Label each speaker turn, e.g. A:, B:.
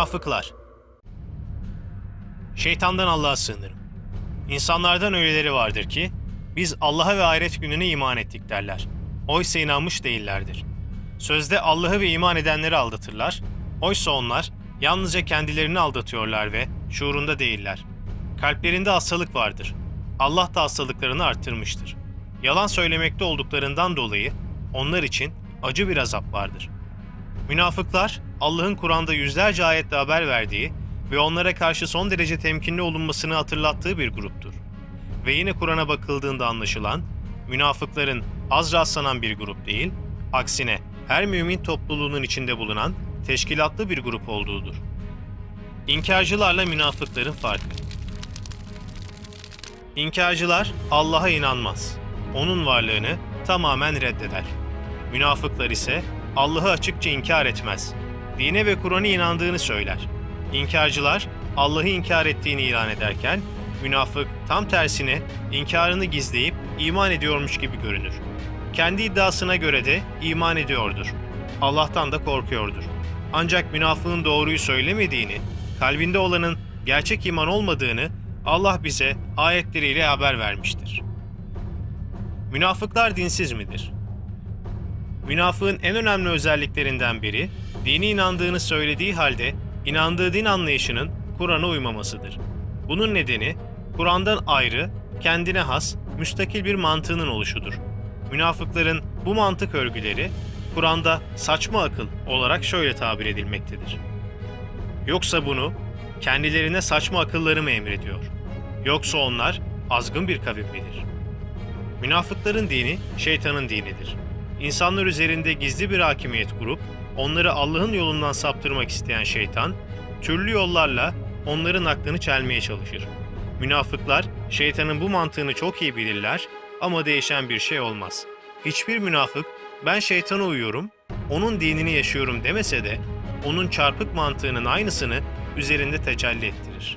A: Münafıklar Şeytandan Allah'a sığınırım. İnsanlardan öyleleri vardır ki, biz Allah'a ve ahiret gününe iman ettik derler. Oysa inanmış değillerdir. Sözde Allah'ı ve iman edenleri aldatırlar. Oysa onlar yalnızca kendilerini aldatıyorlar ve şuurunda değiller. Kalplerinde hastalık vardır. Allah da hastalıklarını arttırmıştır. Yalan söylemekte olduklarından dolayı onlar için acı bir azap vardır. Münafıklar, Allah'ın Kur'an'da yüzlerce ayette haber verdiği ve onlara karşı son derece temkinli olunmasını hatırlattığı bir gruptur. Ve yine Kur'an'a bakıldığında anlaşılan, münafıkların az rastlanan bir grup değil, aksine her mümin topluluğunun içinde bulunan teşkilatlı bir grup olduğudur. İnkarcılarla münafıkların farkı İnkarcılar Allah'a inanmaz. Onun varlığını tamamen reddeder. Münafıklar ise Allah'ı açıkça inkar etmez. Dine ve Kur'an'a inandığını söyler. İnkarcılar Allah'ı inkar ettiğini ilan ederken, münafık tam tersine inkarını gizleyip iman ediyormuş gibi görünür. Kendi iddiasına göre de iman ediyordur. Allah'tan da korkuyordur. Ancak münafığın doğruyu söylemediğini, kalbinde olanın gerçek iman olmadığını Allah bize ayetleriyle haber vermiştir. Münafıklar dinsiz midir? Münafığın en önemli özelliklerinden biri, dini inandığını söylediği halde inandığı din anlayışının Kur'an'a uymamasıdır. Bunun nedeni Kur'an'dan ayrı, kendine has, müstakil bir mantığının oluşudur. Münafıkların bu mantık örgüleri Kur'an'da saçma akıl olarak şöyle tabir edilmektedir. Yoksa bunu kendilerine saçma akılları mı emrediyor? Yoksa onlar azgın bir kavim midir? Münafıkların dini şeytanın dinidir. İnsanlar üzerinde gizli bir hakimiyet kurup onları Allah'ın yolundan saptırmak isteyen şeytan, türlü yollarla onların aklını çelmeye çalışır. Münafıklar şeytanın bu mantığını çok iyi bilirler ama değişen bir şey olmaz. Hiçbir münafık ben şeytana uyuyorum, onun dinini yaşıyorum demese de onun çarpık mantığının aynısını üzerinde tecelli ettirir.